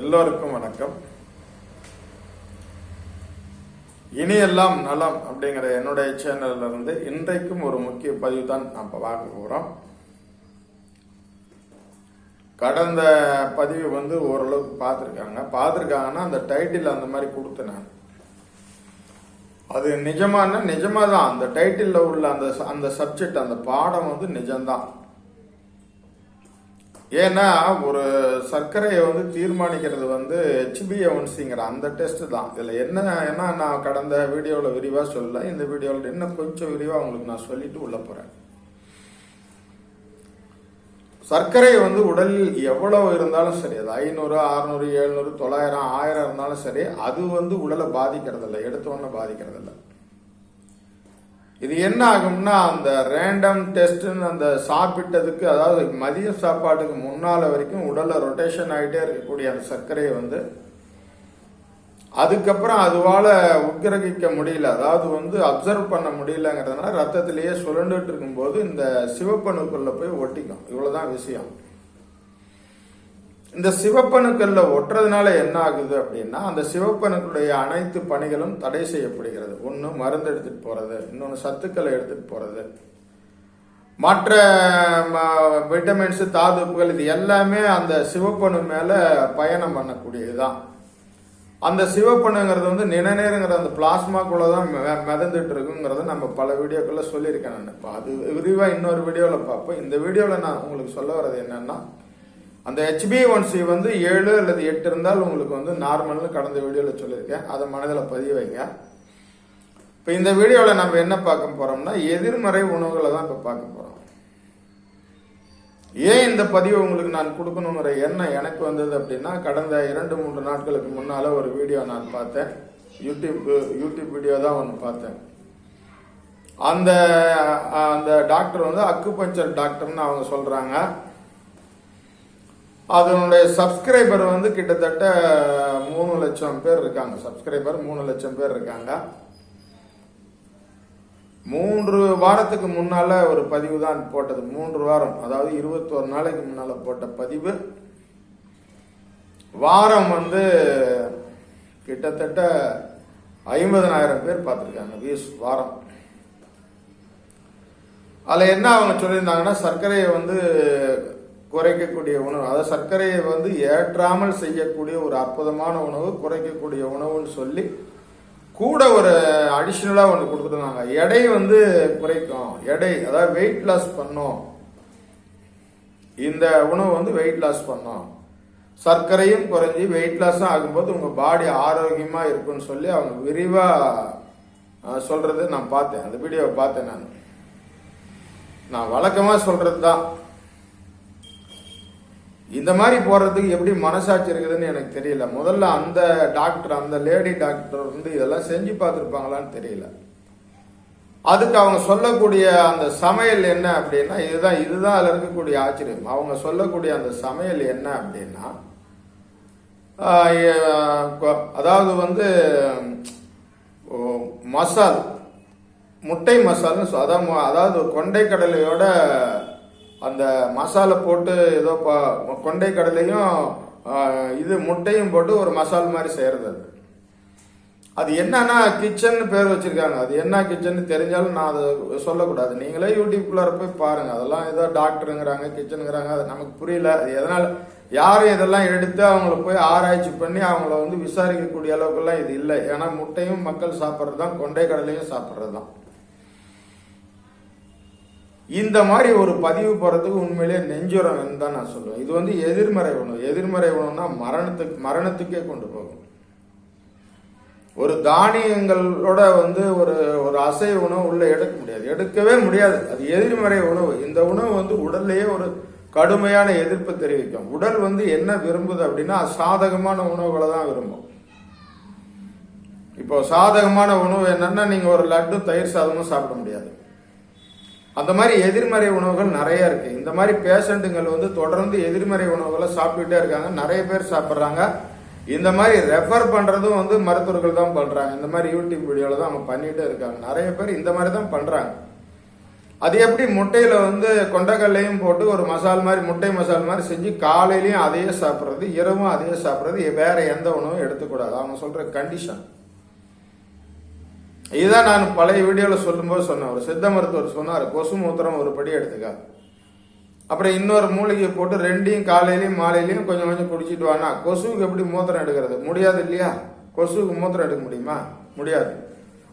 எல்லோருக்கும் வணக்கம். இனியெல்லாம் நலம் அப்படிங்கிற என்னுடைய சேனல்ல இருந்து இன்றைக்கும் ஒரு முக்கிய பதிவு தான் நாம் பார்க்க போகிறோம் கடந்த பதிவு வந்து ஓரளவுக்கு பார்த்துருக்காங்க. பார்த்துருக்காங்கன்னா அந்த டைட்டில் அந்த மாதிரி கொடுத்தேன் நான். அது நிஜமான நிஜமாக தான் அந்த டைட்டிலில் உள்ள அந்த அந்த சப்ஜெக்ட் அந்த பாடம் வந்து நிஜம்தான். ஏன்னா ஒரு சர்க்கரையை வந்து தீர்மானிக்கிறது வந்து ஹெச்பிஎன்சிங்கிற அந்த டெஸ்ட் தான். இதில் என்ன ஏன்னா நான் கடந்த வீடியோவில் விரிவாக சொல்ல இந்த வீடியோவில் இன்னும் கொஞ்சம் விரிவாக உங்களுக்கு நான் சொல்லிட்டு உள்ள போகிறேன் சர்க்கரை வந்து உடலில் எவ்வளவு இருந்தாலும் சரி அது ஐநூறு அறுநூறு எழுநூறு தொள்ளாயிரம் ஆயிரம் இருந்தாலும் சரி அது வந்து உடலை பாதிக்கிறது இல்லை எடுத்தோன்னு பாதிக்கிறது இல்லை இது என்ன ஆகும்னா அந்த ரேண்டம் டெஸ்ட்னு அந்த சாப்பிட்டதுக்கு அதாவது மதிய சாப்பாட்டுக்கு முன்னால வரைக்கும் உடலில் ரொட்டேஷன் ஆகிட்டே இருக்கக்கூடிய அந்த சர்க்கரையை வந்து அதுக்கப்புறம் அதுவால உக்கிரகிக்க முடியல. அதாவது வந்து அப்சர்வ் பண்ண முடியலங்கிறதுனால ரத்தத்திலேயே சுழண்டுட்டு இருக்கும்போது இந்த சிவப்பணுக்குள்ள போய் ஒட்டிக்கும். இவ்வளோதான் விஷயம். இந்த சிவப்பணுக்கள்ல ஒட்டுறதுனால என்ன ஆகுது அப்படின்னா அந்த சிவப்பணுக்களுடைய அனைத்து பணிகளும் தடை செய்யப்படுகிறது. ஒன்று மருந்து எடுத்துட்டு போறது இன்னொன்று சத்துக்களை எடுத்துட்டு போறது. மற்ற விட்டமின்ஸ் தாதுப்புகள் இது எல்லாமே அந்த சிவப்பணு மேல பயணம் பண்ணக்கூடியதுதான். அந்த சிவப்பணுங்கிறது வந்து நிணநீருங்கிற அந்த பிளாஸ்மாக்குள்ள தான் மெ- மிதந்துட்டு இருக்குங்கிறத நம்ம பல வீடியோக்குள்ள சொல்லியிருக்கேன் நான். இப்போ அது விரிவாக இன்னொரு வீடியோவில் பார்ப்போம். இந்த வீடியோவில் நான் உங்களுக்கு சொல்ல வர்றது என்னன்னா அந்த ஹெச்பி ஒன் சி வந்து ஏழு அல்லது எட்டு இருந்தால் உங்களுக்கு வந்து நார்மல்னு கடந்த வீடியோவில் சொல்லியிருக்கேன். அதை மனதில் பதிய வைங்க. இப்போ இந்த வீடியோவில் நம்ம என்ன பார்க்க போகிறோம்னா எதிர்மறை உணவுகளை தான் இப்போ பார்க்க போகிறோம் ஏன் இந்த பதிவை உங்களுக்கு நான் கொடுக்கணுங்கிற எண்ணம் எனக்கு வந்தது அப்படின்னா கடந்த இரண்டு மூன்று நாட்களுக்கு முன்னால் ஒரு வீடியோ நான் பார்த்தேன். யூடியூப் யூடியூப் வீடியோ தான் ஒன்று பார்த்தேன். அந்த அந்த டாக்டர் வந்து அக்குபஞ்சர் டாக்டர்னு அவங்க சொல்கிறாங்க அதனுடைய சப்ஸ்கிரைபர் வந்து கிட்டத்தட்ட மூணு லட்சம் பேர் இருக்காங்க. சப்ஸ்கிரைபர் மூணு லட்சம் பேர் இருக்காங்க. மூன்று வாரத்துக்கு முன்னால ஒரு பதிவு தான் போட்டது. மூன்று வாரம் அதாவது இருபத்தோரு நாளைக்கு முன்னால போட்ட பதிவு. வாரம் வந்து கிட்டத்தட்ட ஐம்பதனாயிரம் பேர் பார்த்துருக்காங்க. வியூஸ் வாரம். அதில் என்ன அவங்க சொல்லியிருந்தாங்கன்னா சர்க்கரையை வந்து குறைக்கக்கூடிய உணவு. அதாவது சர்க்கரையை வந்து ஏற்றாமல் செய்யக்கூடிய ஒரு அற்புதமான உணவு குறைக்கக்கூடிய உணவுன்னு சொல்லி கூட ஒரு அடிஷ்னலாக ஒன்று கொடுத்துருந்தாங்க. எடை வந்து குறைக்கும். எடை அதாவது வெயிட் லாஸ் பண்ணும். இந்த உணவு வந்து வெயிட் லாஸ் பண்ணும். சர்க்கரையும் குறைஞ்சி வெயிட் லாஸும் ஆகும்போது உங்கள் பாடி ஆரோக்கியமாக இருக்கும்னு சொல்லி அவங்க விரிவாக சொல்கிறது நான் பார்த்தேன். அந்த வீடியோவை பார்த்தேன் நான். நான் வழக்கமாக சொல்கிறது தான் இந்த மாதிரி போறதுக்கு எப்படி மனசாட்சி இருக்குதுன்னு எனக்கு தெரியல. முதல்ல அந்த டாக்டர் அந்த லேடி டாக்டர் வந்து இதெல்லாம் செஞ்சு பார்த்துருப்பாங்களான்னு தெரியல. அதுக்கு அவங்க சொல்லக்கூடிய அந்த சமையல் என்ன அப்படின்னா இதுதான் இதுதான் அதில் இருக்கக்கூடிய ஆச்சரியம். அவங்க சொல்லக்கூடிய அந்த சமையல் என்ன அப்படின்னா அதாவது வந்து மசால் முட்டை மசால்னு சொ- அதான் அதாவது கொண்டை கடலையோட அந்த மசாலா போட்டு ஏதோ கொண்டை கடலையும் இது முட்டையும் போட்டு ஒரு மசால் மாதிரி செய்கிறது அது. அது என்னன்னா கிச்சன் பேர் வச்சிருக்காங்க. அது என்ன கிச்சன் தெரிஞ்சாலும் நான் அதை சொல்லக்கூடாது. நீங்களே யூடியூப்ல போய் பாருங்க. அதெல்லாம் ஏதோ டாக்டருங்கிறாங்க கிச்சனுங்கிறாங்க அது நமக்கு புரியல. அது எதனால யாரும் இதெல்லாம் எடுத்து அவங்கள போய் ஆராய்ச்சி பண்ணி அவங்கள வந்து விசாரிக்கக்கூடிய அளவுக்குலாம் இது இல்லை. ஏன்னா முட்டையும் மக்கள் சாப்பிட்றது தான் கொண்டை கடலையும் சாப்பிட்றது தான் இந்த மாதிரி ஒரு பதிவு போறதுக்கு உண்மையிலேயே நெஞ்சுரம் தான் நான் சொல்லுவேன். இது வந்து எதிர்மறை உணவு. எதிர்மறை உணவுனா மரணத்துக்கு மரணத்துக்கே கொண்டு போகும். ஒரு தானியங்களோட வந்து ஒரு ஒரு அசைவ உணவு உள்ள எடுக்க முடியாது. எடுக்கவே முடியாது. அது எதிர்மறை உணவு. இந்த உணவு வந்து உடல்லையே ஒரு கடுமையான எதிர்ப்பு தெரிவிக்கும். உடல் வந்து என்ன விரும்புது அப்படின்னா சாதகமான உணவுகளை தான் விரும்பும். இப்போ சாதகமான உணவு என்னன்னா நீங்க ஒரு லட்டு தயிர் சாதமும் சாப்பிட முடியாது. அந்த மாதிரி எதிர்மறை உணவுகள் நிறைய இருக்கு. இந்த மாதிரி பேஷண்ட்டுங்கள் வந்து தொடர்ந்து எதிர்மறை உணவுகளை சாப்பிட்டுட்டே இருக்காங்க. நிறைய பேர் சாப்பிட்றாங்க. இந்த மாதிரி ரெஃபர் பண்றதும் வந்து மருத்துவர்கள் தான் பண்றாங்க. இந்த மாதிரி யூடியூப் வீடியோல தான் அவங்க பண்ணிட்டே இருக்காங்க. நிறைய பேர் இந்த மாதிரி தான் பண்றாங்க. அது எப்படி முட்டையில வந்து கொண்டக்கல்லையும் போட்டு ஒரு மசால் மாதிரி முட்டை மசால் மாதிரி செஞ்சு காலையிலயும் அதையே சாப்பிட்றது இரவும் அதையே சாப்பிட்றது வேற எந்த உணவும் எடுத்துக்கூடாது. அவங்க சொல்ற கண்டிஷன் இதுதான் நான் பழைய வீடியோவில் சொல்லும்போது சொன்னேன். ஒரு சித்த மருத்துவர் சொன்னார் கொசு மூத்திரம் ஒரு படி எடுத்துக்கா. அப்புறம் இன்னொரு மூலிகை போட்டு ரெண்டையும் காலையிலையும் மாலையிலையும் கொஞ்சம் கொஞ்சம் குடிச்சிட்டு வானா. கொசுவுக்கு எப்படி மூத்திரம் எடுக்கிறது? முடியாது இல்லையா? கொசுவுக்கு மூத்திரம் எடுக்க முடியுமா? முடியாது.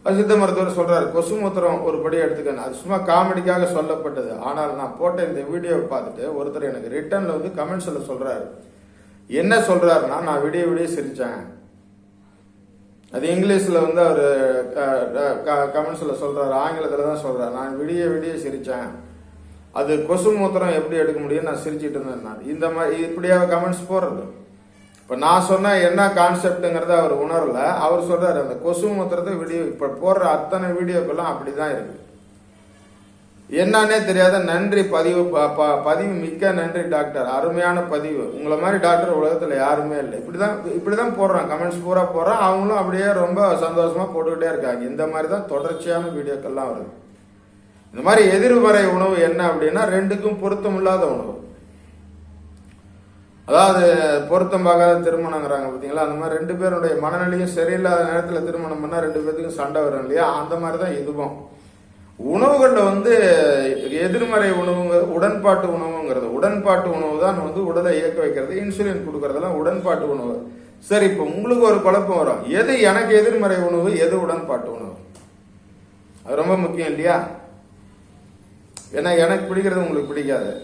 அது சித்த மருத்துவர் சொல்றாரு கொசு மூத்திரம் ஒரு படி எடுத்துக்கணும் அது சும்மா காமெடிக்காக சொல்லப்பட்டது. ஆனால் நான் போட்ட இந்த வீடியோவை பார்த்துட்டு ஒருத்தர் எனக்கு ரிட்டர்னில் வந்து கமெண்ட்ஸில் சொல்றாரு. என்ன சொல்றாருன்னா நான் விடிய விடிய சிரிச்சேன். அது இங்கிலீஷ்ல வந்து அவர் கமெண்ட்ஸ்ல சொல்றாரு ஆங்கிலத்துல தான் சொல்றாரு. நான் விடிய விடிய சிரிச்சேன். அது கொசு மூத்திரம் எப்படி எடுக்க முடியும் நான் சிரிச்சிட்டு இருந்தேன் நான். இந்த மாதிரி இப்படியாக கமெண்ட்ஸ் போடுறது? இப்போ நான் சொன்ன என்ன கான்செப்டுங்கிறத அவர் உணரல. அவர் சொல்றாரு அந்த கொசு மூத்திரத்தை வீடியோ இப்போ போடுற அத்தனை வீடியோக்கெல்லாம் அப்படிதான் இருக்குது என்னன்னே தெரியாத நன்றி பதிவு ப- ப- பதிவு மிக்க நன்றி டாக்டர். அருமையான பதிவு. உங்களை மாதிரி டாக்டர் உலகத்தில் யாருமே இல்லை. இப்படிதான் இப்படிதான் போடுறான். கமெண்ட்ஸ் பூரா போடுறான். அவங்களும் அப்படியே ரொம்ப சந்தோஷமா போட்டுக்கிட்டே இருக்காங்க. இந்த மாதிரி தான் தொடர்ச்சியான வீடியோக்கள்லாம் வருது. இந்த மாதிரி எதிர்மறை உணவு என்ன அப்படின்னா ரெண்டுக்கும் பொருத்தம் இல்லாத உணவு. அதாவது பொருத்தம் பார்க்காத திருமணங்கிறாங்க பார்த்தீங்களா? அந்த மாதிரி ரெண்டு பேருடைய மனநிலையும் சரியில்லாத நேரத்தில் திருமணம் பண்ணால் ரெண்டு பேர்த்துக்கும் சண்டை வரும் இல்லையா? அந்த மாதிரி தான் இதுவும். உணவுகளில் வந்து எதிர்மறை உணவுங்க உடன்பாட்டு உணவுங்கிறது. உடன்பாட்டு உணவு தான் வந்து உடலை இயக்க வைக்கிறது இன்சுலின் கொடுக்கறதெல்லாம் உடன்பாட்டு உணவு. சரி இப்போ உங்களுக்கு ஒரு குழப்பம் வரும். எது எனக்கு எதிர்மறை உணவு எது உடன்பாட்டு உணவு? அது ரொம்ப முக்கியம் இல்லையா? ஏன்னா எனக்கு பிடிக்கிறது உங்களுக்கு பிடிக்காது.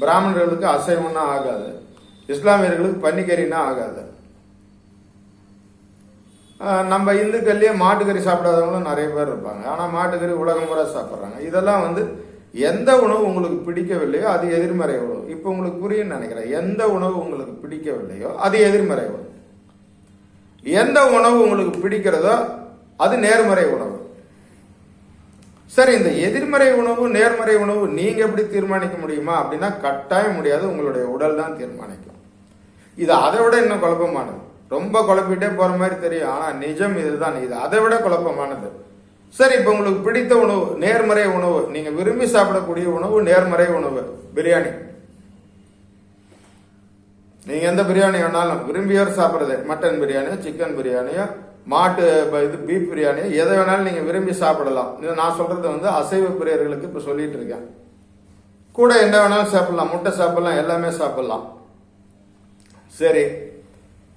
பிராமணர்களுக்கு அசைவம்னா ஆகாது. இஸ்லாமியர்களுக்கு பன்னிக்கறினா ஆகாது. நம்ம இந்துக்கள்லேயே மாட்டுக்கறி சாப்பிடாதவங்களும் நிறைய பேர் இருப்பாங்க. ஆனால் மாட்டுக்கறி உலகம் முறை சாப்பிட்றாங்க. இதெல்லாம் வந்து எந்த உணவு உங்களுக்கு பிடிக்கவில்லையோ அது எதிர்மறை உணவு. இப்போ உங்களுக்கு புரியும்னு நினைக்கிறேன். எந்த உணவு உங்களுக்கு பிடிக்கவில்லையோ அது எதிர்மறை உணவு. எந்த உணவு உங்களுக்கு பிடிக்கிறதோ அது நேர்மறை உணவு. சரி இந்த எதிர்மறை உணவு நேர்மறை உணவு நீங்க எப்படி தீர்மானிக்க முடியுமா அப்படின்னா கட்டாயம் முடியாது. உங்களுடைய உடல் தான் தீர்மானிக்கும். இது அதை விட இன்னும் குழப்பமானது. ரொம்ப குழப்பிட்டே போற மாதிரி தெரியும். ஆனா நிஜம் இதுதான். இது அதை விட குழப்பமானது. சரி இப்ப உங்களுக்கு பிடித்த உணவு நேர்மறை உணவு நீங்க விரும்பி சாப்பிடக்கூடிய உணவு நேர்மறை உணவு பிரியாணி. நீங்க எந்த பிரியாணி வேணாலும் விரும்பியோர் சாப்பிடுறது மட்டன் பிரியாணியோ சிக்கன் பிரியாணியோ மாட்டு இது பீஃப் பிரியாணியோ எதை வேணாலும் நீங்க விரும்பி சாப்பிடலாம். இது நான் சொல்றது வந்து அசைவ பிரியர்களுக்கு இப்ப சொல்லிட்டு இருக்கேன். கூட என்ன வேணாலும் சாப்பிடலாம். முட்டை சாப்பிடலாம். எல்லாமே சாப்பிடலாம். சரி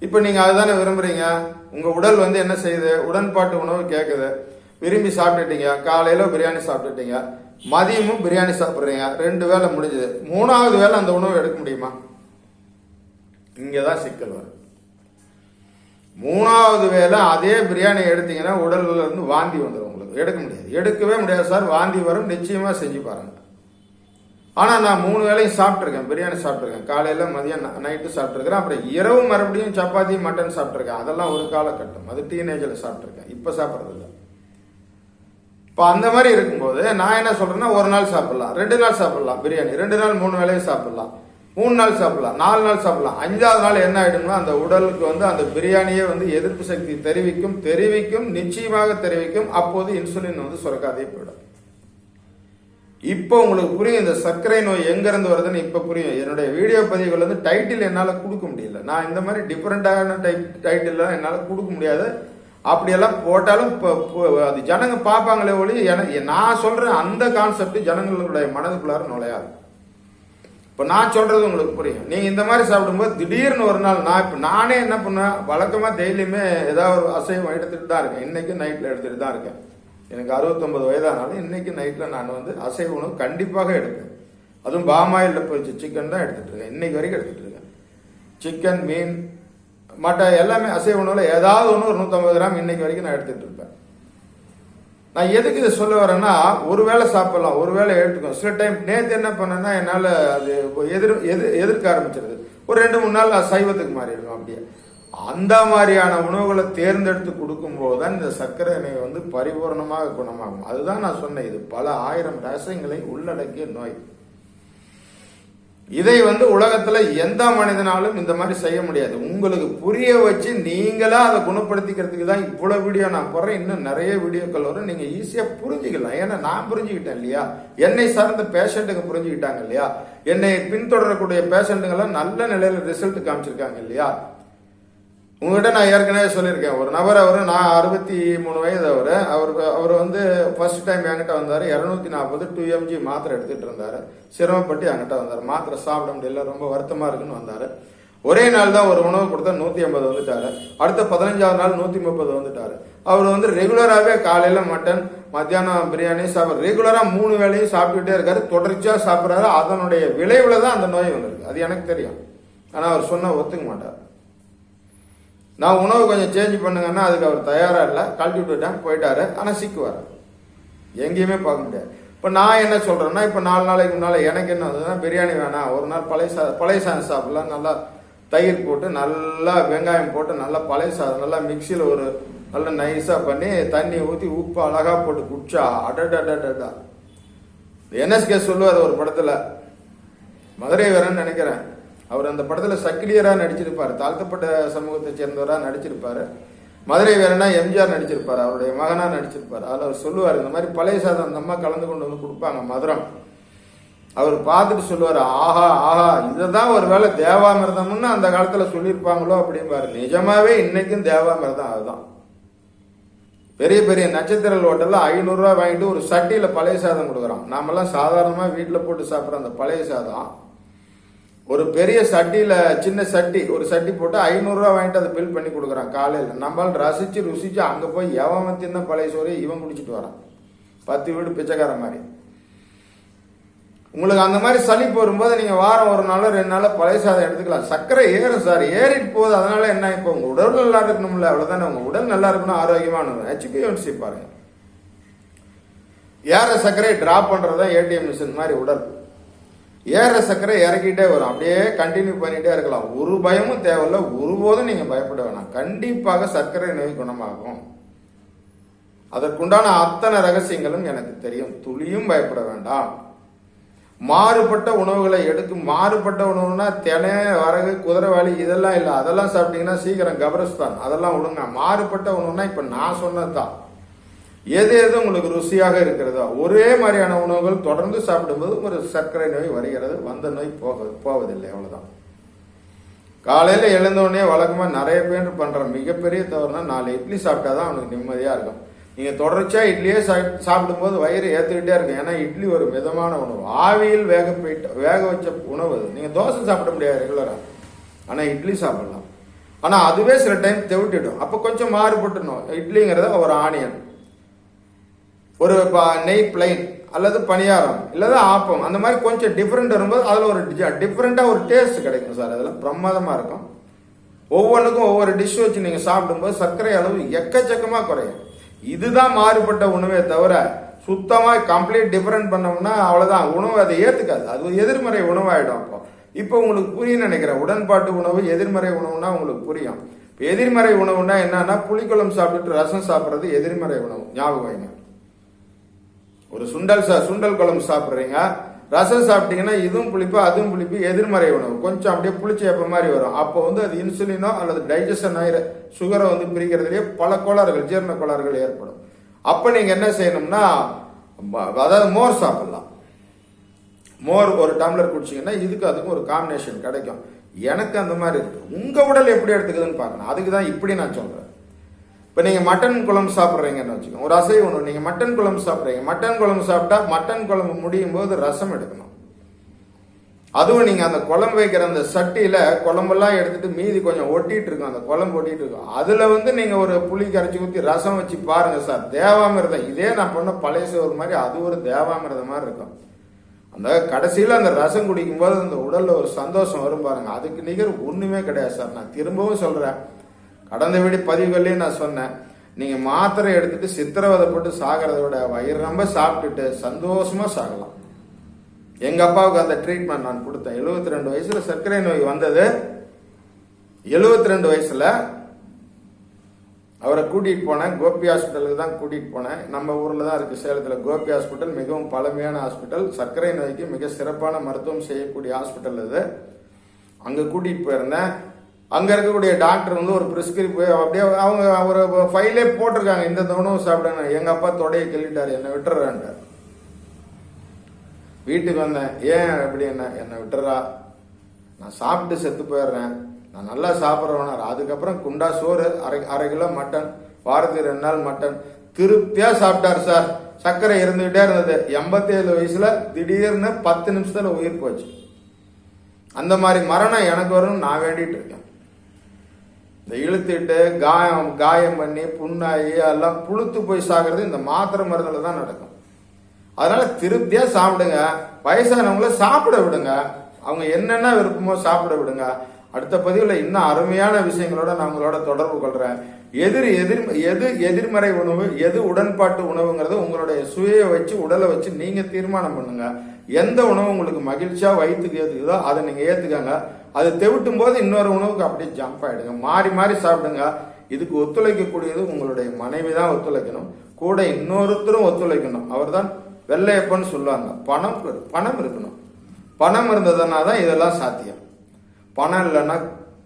இப்போ நீங்கள் அதுதானே விரும்புகிறீங்க உங்கள் உடல் வந்து என்ன செய்யுது? உடன்பாட்டு உணவு கேட்குது விரும்பி சாப்பிட்டுட்டீங்க. காலையில் பிரியாணி சாப்பிட்டுட்டீங்க. மதியமும் பிரியாணி சாப்பிட்றீங்க. ரெண்டு வேலை முடிஞ்சது. மூணாவது வேலை அந்த உணவு எடுக்க முடியுமா? இங்கே தான் சிக்கல் வரும். மூணாவது வேலை அதே பிரியாணி எடுத்தீங்கன்னா உடல்ல இருந்து வாந்தி வந்துடும் உங்களுக்கு. எடுக்க முடியாது. எடுக்கவே முடியாது சார். வாந்தி வரும். நிச்சயமாக செஞ்சு பாருங்கள் ஆனால் நான் மூணு வேளையும் சாப்பிட்ருக்கேன் பிரியாணி சாப்பிட்ருக்கேன் காலையில் மதியம் நைட்டு சாப்பிட்ருக்கிறேன் அப்புறம் இரவு மறுபடியும் சப்பாத்தி மட்டன் சாப்பிட்ருக்கேன் அதெல்லாம் ஒரு காலகட்டம். அது டீனேஜில் சாப்பிட்ருக்கேன் இப்போ சாப்பிட்றது இல்லை. இப்போ அந்த மாதிரி இருக்கும்போது நான் என்ன சொல்கிறேன்னா ஒரு நாள் சாப்பிட்லாம். ரெண்டு நாள் சாப்பிட்லாம். பிரியாணி. ரெண்டு நாள் மூணு வேளையும் சாப்பிட்லாம். மூணு நாள் சாப்பிட்லாம். நாலு நாள் சாப்பிட்லாம். அஞ்சாவது நாள் என்ன ஆகிடும்னா அந்த உடலுக்கு வந்து அந்த பிரியாணியே வந்து எதிர்ப்பு சக்தி தெரிவிக்கும் தெரிவிக்கும் நிச்சயமாக தெரிவிக்கும். அப்போது இன்சுலின் வந்து சுரக்காதே போயிடும். இப்போ உங்களுக்கு புரியும் இந்த சர்க்கரை நோய் எங்கேருந்து வருதுன்னு இப்போ புரியும். என்னுடைய வீடியோ பதிவுகள் வந்து டைட்டில் என்னால் கொடுக்க முடியல. நான் இந்த மாதிரி டிஃப்ரெண்ட்டான டைப் டைட்டில் என்னால் கொடுக்க முடியாது. அப்படியெல்லாம் போட்டாலும் இப்போ அது ஜனங்க பார்ப்பாங்களே ஒளி எனக்கு நான் சொல்கிற அந்த கான்செப்ட் ஜனங்களுடைய மனதுக்குள்ளார நுழையாது. இப்போ நான் சொல்கிறது உங்களுக்கு புரியும். நீங்கள் இந்த மாதிரி சாப்பிடும்போது திடீர்னு ஒரு நாள் நான் இப்போ நானே என்ன பண்ணேன் வழக்கமாக டெய்லியுமே ஏதாவது ஒரு அசைவம் எடுத்துகிட்டு தான் இருக்கேன். இன்றைக்கும் நைட்டில் எடுத்துகிட்டு தான் இருக்கேன். எனக்கு 69 வயதானாலும் இன்னைக்கு நைட்டில் நான் வந்து அசைவ உணவு கண்டிப்பாக எடுப்பேன். அதுவும் பாமாயில் போயிடுச்சு சிக்கன் தான் எடுத்துகிட்டு இருக்கேன். இன்னைக்கு வரைக்கும் எடுத்துகிட்டு இருக்கேன். சிக்கன் மீன் மற்ற எல்லாமே அசைவ உணவில் ஏதாவது ஒன்று ஒரு நூற்றம்பது கிராம் இன்னைக்கு வரைக்கும் நான் எடுத்துகிட்டு இருப்பேன். நான் எதுக்கு இதை சொல்ல வரேன்னா ஒரு வேளை சாப்பிடலாம் ஒரு வேளை எடுத்துக்கோ சில டைம் நேற்று என்ன பண்ணேன்னா என்னால் அது எதிர் எதிர் எதிர்க்க ஆரம்பிச்சிருது. ஒரு ரெண்டு மூணு நாள் நான் சைவத்துக்கு மாறிடுவேன் அப்படியே. அந்த மாதிரியான உணவுகளை தேர்ந்தெடுத்து கொடுக்கும்போது தான் இந்த சர்க்கரை நோய் வந்து பரிபூர்ணமாக குணமாகும். அதுதான் நான் சொன்னேன் இது பல ஆயிரம் ரசங்களை உள்ளடக்கிய நோய். இதை வந்து உலகத்துல எந்த மனிதனாலும் இந்த மாதிரி செய்ய முடியாது. உங்களுக்கு புரிய வச்சு நீங்களா அதை குணப்படுத்திக்கிறதுக்கு தான் இவ்வளவு வீடியோ நான் போடுறேன். இன்னும் நிறைய வீடியோக்கள் வரும். நீங்க ஈஸியா புரிஞ்சுக்கலாம். ஏன்னா நான் புரிஞ்சுக்கிட்டேன் இல்லையா? என்னை சார்ந்த பேஷண்ட்டுங்க புரிஞ்சுக்கிட்டாங்க இல்லையா? என்னை பின்தொடரக்கூடிய பேஷண்ட்டுங்கெல்லாம் நல்ல நிலையில ரிசல்ட் காமிச்சிருக்காங்க இல்லையா? உங்ககிட்ட நான் ஏற்கனவே சொல்லியிருக்கேன். ஒரு நபர் அவர் நான் அறுபத்தி மூணு வயது அவர். அவர் அவர் வந்து ஃபர்ஸ்ட் டைம் என்கிட்ட வந்தார். இரநூத்தி நாற்பது டூ எம்ஜி மாத்திரை எடுத்துகிட்டு இருந்தார். சிரமப்பட்டு என்கிட்ட வந்தார். மாத்திரை சாப்பிட முடியல ரொம்ப வருத்தமாக இருக்குன்னு வந்தார். ஒரே நாள் தான் ஒரு உணவு கொடுத்தா நூற்றி ஐம்பது வந்துட்டார். அடுத்த பதினஞ்சாவது நாள் நூற்றி முப்பது வந்துட்டார். அவர் வந்து ரெகுலராகவே காலையில் மட்டன் மத்தியானம் பிரியாணி சாப்பிட்ற ரெகுலராக மூணு வேளையும் சாப்பிட்டுக்கிட்டே இருக்காரு. தொடர்ச்சியாக சாப்பிட்றாரு. அதனுடைய விளைவில் தான் அந்த நோய் வந்திருக்கு. அது எனக்கு தெரியும். ஆனால் அவர் சொன்னால் ஒத்துக்க மாட்டார். நான் உணவு கொஞ்சம் சேஞ்ச் பண்ணுங்கன்னா அதுக்கு அவர் தயாராக இல்லை. கழட்டி விட்டுட்டேன் போயிட்டாரு. ஆனால் சிக்குவார். எங்கேயுமே பார்க்க முடியாது. இப்போ நான் என்ன சொல்கிறேன்னா இப்போ நாலு நாளைக்கு முன்னால் எனக்கு என்ன வந்ததுன்னா பிரியாணி வேணாம். ஒரு நாள் பழைய சாதம் பழைய சாதம் சாப்பிடலாம். நல்லா தயிர் போட்டு நல்லா வெங்காயம் போட்டு நல்லா பழைய சாதம் நல்லா மிக்சியில் ஒரு நல்லா நைஸாக பண்ணி தண்ணி ஊற்றி உப்பு அழகா போட்டு குடிச்சா அடடடடா என்எஸ்கே சொல்லுவார் ஒரு படத்தில். மதுரை வரேன்னு நினைக்கிறேன். அவர் அந்த படத்தில் சக்கிலியராக நடிச்சிருப்பார். தாழ்த்தப்பட்ட சமூகத்தை சேர்ந்தவராக நடிச்சிருப்பார். மதுரை வேறனா எம்ஜிஆர் நடிச்சிருப்பார். அவருடைய மகனாக நடிச்சிருப்பார். அதில் அவர் சொல்லுவார் இந்த மாதிரி பழைய சாதம் அந்த அம்மா கலந்து கொண்டு வந்து கொடுப்பாங்க மதுரம். அவர் பார்த்துட்டு சொல்லுவார் ஆஹா ஆஹா இதை தான் ஒரு வேளை தேவாமிரதம்னு அந்த காலத்தில் சொல்லியிருப்பாங்களோ? அப்படிம்பாரு. நிஜமாவே இன்னைக்கும் தேவாமிரதம் அதுதான். பெரிய பெரிய நட்சத்திர ஹோட்டலில் ஐநூறுரூவா வாங்கிட்டு ஒரு சட்டியில் பழைய சாதம் கொடுக்குறோம் நாமெல்லாம் சாதாரணமாக வீட்டில் போட்டு சாப்பிட்ற அந்த பழைய சாதம் ஒரு பெரிய சட்டியில சின்ன சட்டி ஒரு சட்டி போட்டு ஐநூறுரூவா வாங்கிட்டு அதை பில் பண்ணி கொடுக்குறான் காலையில். நம்மளால் ரசிச்சு ருசிச்சு அங்கே போய் எவன் தின்ன பழைய சோறு இவன் குடிச்சிட்டு வரான். பத்து வீடு பிச்சைக்கார மாதிரி. உங்களுக்கு அந்த மாதிரி சளிப்பு வரும்போது நீங்கள் வாரம் ஒரு நாளோ ரெண்டு நாளோ பழைய சாதம் எடுத்துக்கலாம். சர்க்கரை ஏறும் சார். ஏறிட்டு போகுது அதனால என்ன இப்போ உங்கள் உடல் நல்லா இருக்கணும்ல அவ்வளோதானே உங்கள் உடல் நல்லா இருக்கணும் ஆரோக்கியமானது ஹெச்பிஎன்சி பாருங்க. ஏற சர்க்கரை ட்ராப் பண்ணுறது ஏடிஎம் மிஷின் மாதிரி உடல் ஏற சர்க்கரை இறக்கிட்டே வரும். அப்படியே கண்டினியூ பண்ணிட்டே இருக்கலாம். ஒரு பயமும் தேவையில்ல. ஒருபோதும் நீங்க பயப்பட வேணாம். கண்டிப்பாக சர்க்கரை நோய் குணமாகும். அதற்குண்டான அத்தனை ரகசியங்களும் எனக்கு தெரியும். துளியும் பயப்பட வேண்டாம். மாறுபட்ட உணவுகளை எடுக்கும் மாறுபட்ட உணவுனா தினை வரகு குதிரைவாளி இதெல்லாம் இல்லை. அதெல்லாம் சாப்பிட்டீங்கன்னா சீக்கிரம் கபரஸ்தான். அதெல்லாம் விடுங்க மாறுபட்ட உணவுனா இப்ப நான் சொன்னது தான் எது எது உங்களுக்கு ருசியாக இருக்கிறதோ ஒரே மாதிரியான உணவுகள் தொடர்ந்து சாப்பிடும்போது ஒரு சர்க்கரை நோய் வருகிறது வந்த நோய் போக போவதில்லை அவ்வளோதான் காலையில் எழுந்த வழக்கமாக நிறைய பேர் பண்ணுற மிகப்பெரிய தவறுனா நாலு இட்லி சாப்பிட்டா தான் அவனுக்கு நிம்மதியாக இருக்கும். நீங்கள் தொடர்ச்சியா இட்லியே சாப்~ சாப்பிடும்போது வயிறு ஏற்றுக்கிட்டே இருக்கும். ஏன்னா இட்லி ஒரு மிதமான உணவு. ஆவியில் வேக போயிட்டு வேக வச்ச உணவு அது. நீங்கள் தோசை சாப்பிட முடியாது ரெகுலராக ஆனால் இட்லி சாப்பிடலாம். ஆனால் அதுவே சில டைம் தெவிட்டிடும். அப்போ கொஞ்சம் மாறுபட்டுணும். இட்லிங்கிறத ஒரு ஆனியன் ஒரு நெய் பிளைன் அல்லது பணியாரம் இல்லது ஆப்பம். அந்த மாதிரி கொஞ்சம் டிஃப்ரெண்ட் வரும்போது அதில் ஒரு டிஃப்ரெண்ட்டாக ஒரு டேஸ்ட் கிடைக்கும் சார். அதில் பிரமாதமாக இருக்கும். ஒவ்வொன்றுக்கும் ஒவ்வொரு டிஷ் வச்சு நீங்கள் சாப்பிடும்போது சர்க்கரை அளவு எக்கச்சக்கமாக குறையும். இதுதான் மாறுபட்ட உணவே தவிர சுத்தமாக கம்ப்ளீட் டிஃப்ரெண்ட் பண்ணோம்னா அவ்வளோதான் உணவு அதை ஏற்றுக்காது அது எதிர்மறை உணவாயிடும் அப்போ. இப்போ உங்களுக்கு புரியும் நினைக்கிறேன். உடன்பாட்டு உணவு எதிர்மறை உணவுனா உங்களுக்கு புரியும். எதிர்மறை உணவுனா என்னன்னா புளிக்குழம்பு சாப்பிட்டுட்டு ரசம் சாப்பிட்றது எதிர்மறை உணவு. ஞாபகம் வைங்க. ஒரு சுண்டல் சா சுண்டல் குழம்பு சாப்பிட்றீங்க ரசம் சாப்பிட்டீங்கன்னா இதுவும் புளிப்பு அதுவும் புளிப்பு எதிர்மறை உணவு. கொஞ்சம் அப்படியே புளிச்ச ஏப்ப மாதிரி வரும். அப்போ வந்து அது இன்சுலினோ அல்லது டைஜஷன் ஆகிற சுகரை வந்து பிரிக்கிறதுலேயே பல கோளாறுகள் ஜீரண கோளாறுகள் ஏற்படும். அப்போ நீங்கள் என்ன செய்யணும்னா அதாவது மோர் சாப்பிடலாம். மோர் ஒரு டம்ளர் குடிச்சீங்கன்னா இதுக்கு அதுக்கும் ஒரு காம்பினேஷன் கிடைக்கும். எனக்கு அந்த மாதிரி இருக்கு. உங்கள் உடல் எப்படி எடுத்துக்குதுன்னு பார்க்கணும் அதுக்கு தான் இப்படி நான் சொல்கிறேன் இப்போ நீங்கள் மட்டன் குழம்பு சாப்பிட்றீங்கன்னு வச்சுக்கோங்க. ஒரு அசைவ உணவு. நீங்கள் மட்டன் குழம்பு சாப்பிட்றீங்க. மட்டன் குழம்பு சாப்பிட்டா மட்டன் குழம்பு முடியும் போது ரசம் எடுக்கணும். அதுவும் நீங்கள் அந்த குழம்பு வைக்கிற அந்த சட்டியில் குழம்பெல்லாம் எடுத்துட்டு மீதி கொஞ்சம் ஒட்டிட்டு இருக்கும். அந்த குழம்பு ஒட்டிட்டு இருக்கும். அதில் வந்து நீங்கள் ஒரு புளி கரைச்சி ஊற்றி ரசம் வச்சு பாருங்க சார். தேவாமிரதம். இதே நான் பண்ண பழைய சோறு மாதிரி அது ஒரு தேவாமிரதம் மாதிரி இருக்கும். அந்த கடைசியில் அந்த ரசம் குடிக்கும்போது அந்த உடலில் ஒரு சந்தோஷம் வரும் பாருங்க. அதுக்கு நிகர் ஒன்றுமே கிடையாது சார். நான் திரும்பவும் சொல்கிறேன் கடந்த வீடு பதிவுகள்லேயே நான் சொன்னேன். நீங்கள் மாத்திரை எடுத்துட்டு சித்திரவதைப்பட்டு சாகிறத விட வயிறு ரொம்ப சாப்பிட்டுட்டு சந்தோஷமாக சாகலாம். எங்கள் அப்பாவுக்கு அந்த ட்ரீட்மெண்ட் நான் கொடுத்தேன். 72 ரெண்டு வயசில் சர்க்கரை நோய் வந்தது. 72 ரெண்டு வயசில் அவரை கூட்டிகிட்டு போனேன். கோபி ஹாஸ்பிட்டலுக்கு தான் கூட்டிகிட்டு போனேன். நம்ம ஊரில் தான் இருக்குது சேலத்தில் கோபி ஹாஸ்பிட்டல் மிகவும் பழமையான ஹாஸ்பிட்டல் சர்க்கரை நோய்க்கு மிக சிறப்பான மருத்துவம் செய்யக்கூடிய ஹாஸ்பிட்டல் இது அங்கே கூட்டிகிட்டு போயிருந்தேன். அங்கே இருக்கக்கூடிய டாக்டர் வந்து ஒரு பிரிஸ்கிரிப் அப்படியே அவங்க ஒரு ஃபைலே போட்டிருக்காங்க. இந்த உணவு சாப்பிடுங்க. எங்கள் அப்பா தொடையை கிள்ளிட்டார். என்னை விட்டுறான்ட்டார். வீட்டுக்கு வந்தேன். ஏன் எப்படி என்ன? என்னை விட்டுறா. நான் சாப்பிட்டு செத்து போயிடுறேன். நான் நல்லா சாப்பிட்றவனார் அதுக்கப்புறம் குண்டா சோறு அரை அரை கிலோ மட்டன் வாரத்துக்கு ரெண்டு நாள் மட்டன். திருப்தியா சாப்பிட்டார் சார். சர்க்கரை இருந்துகிட்டே இருந்தது. எண்பத்தேழு வயசுல திடீர்னு பத்து நிமிஷத்துல உயிர் போச்சு. அந்த மாதிரி மரணம் எனக்கு வரும்னு நான் வேண்டிட்டு இருக்கேன். இந்த இழுத்துட்டு காயம் காயம் பண்ணி புண்ணாகி எல்லாம் புழுத்து போய் சாகிறது இந்த மாத்திரை மருந்தில் தான் நடக்கும். அதனால திருப்தியாக சாப்பிடுங்க. வயசானவங்கள சாப்பிட விடுங்க. அவங்க என்னென்ன விருப்பமோ சாப்பிட விடுங்க. அடுத்த பதிவில் இன்னும் அருமையான விஷயங்களோட நான் உங்களோட தொடர்பு கொள்கிறேன் எதிர் எதிர் எது எதிர்மறை உணவு எது உடன்பாட்டு உணவுங்கிறது உங்களுடைய சுவையை வச்சு உடலை வச்சு நீங்கள் தீர்மானம் பண்ணுங்க. எந்த உணவு உங்களுக்கு மகிழ்ச்சியாக வயிற்றுக்கு ஏற்றுக்குதோ அதை நீங்கள் ஏற்றுக்கங்க அதை தெவிட்டும் போது இன்னொரு உணவுக்கு அப்படியே ஜம்ப் ஆயிடுங்க. மாறி மாறி சாப்பிடுங்க. இதுக்கு ஒத்துழைக்கக்கூடியது உங்களுடைய மனைவி தான் ஒத்துழைக்கணும். கூட இன்னொருத்தரும் ஒத்துழைக்கணும். அவர் தான் வெள்ளையப்பன்னு சொல்லுவாங்க. பணம் பணம் இருக்கணும். பணம் இருந்ததுனா தான் இதெல்லாம் சாத்தியம். பணம் இல்லைன்னா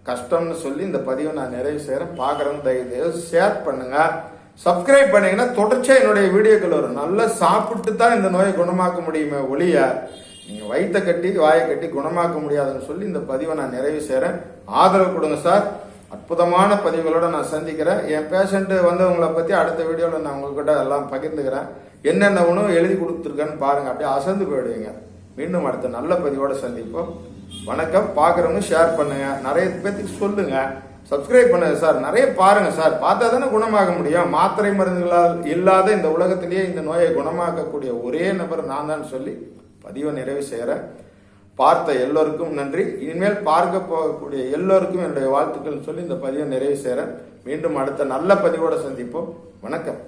கஷ்டம்னு சொல்லி இந்த பதிவை நான் நிறைவு செய்கிறேன் பார்க்குறேன் தயவு ஷேர் பண்ணுங்க. சப்ஸ்கிரைப் பண்ணீங்கன்னா தொடர்ச்சியாக என்னுடைய வீடியோக்கள் வரும். நல்லா சாப்பிட்டு தான் இந்த நோயை குணமாக்க முடியுமே ஒழிய நீங்கள் வயிற்ற கட்டி வாயை கட்டி குணமாக்க முடியாதுன்னு சொல்லி இந்த பதிவை நான் நிறைவு செய்கிறேன் ஆதரவு கொடுங்க சார். அற்புதமான பதிவுகளோட நான் சந்திக்கிறேன். என் பேஷண்ட்டு வந்தவங்களை பற்றி அடுத்த வீடியோவில் நான் உங்ககிட்ட எல்லாம் பகிர்ந்துக்கிறேன். என்னென்ன உணவு எழுதி கொடுத்துருக்கேன்னு பாருங்கள் அப்படியே அசந்து போயிடுவீங்க. மீண்டும் அடுத்த நல்ல பதிவோட சந்திப்போம். வணக்கம். பார்க்குறவங்க ஷேர் பண்ணுங்க. நிறைய பேத்துக்கு சொல்லுங்க. சப்ஸ்கிரைப் பண்ணுங்க சார். நிறைய பாருங்க சார். பார்த்தா தானே குணமாக முடியும். மாத்திரை மருந்துகளால் இல்லாத இந்த உலகத்திலேயே இந்த நோயை குணமாக்கக்கூடிய ஒரே நபர் நான் தான் சொல்லி பதிவை நிறைவு செய்கிறேன் பார்த்த எல்லோருக்கும் நன்றி. இனிமேல் பார்க்க போகக்கூடிய எல்லோருக்கும் என்னுடைய வாழ்த்துக்கள் சொல்லி இந்த பதிவை நிறைவு செய்கிறேன் மீண்டும் அடுத்த நல்ல பதிவோட சந்திப்போம். வணக்கம்.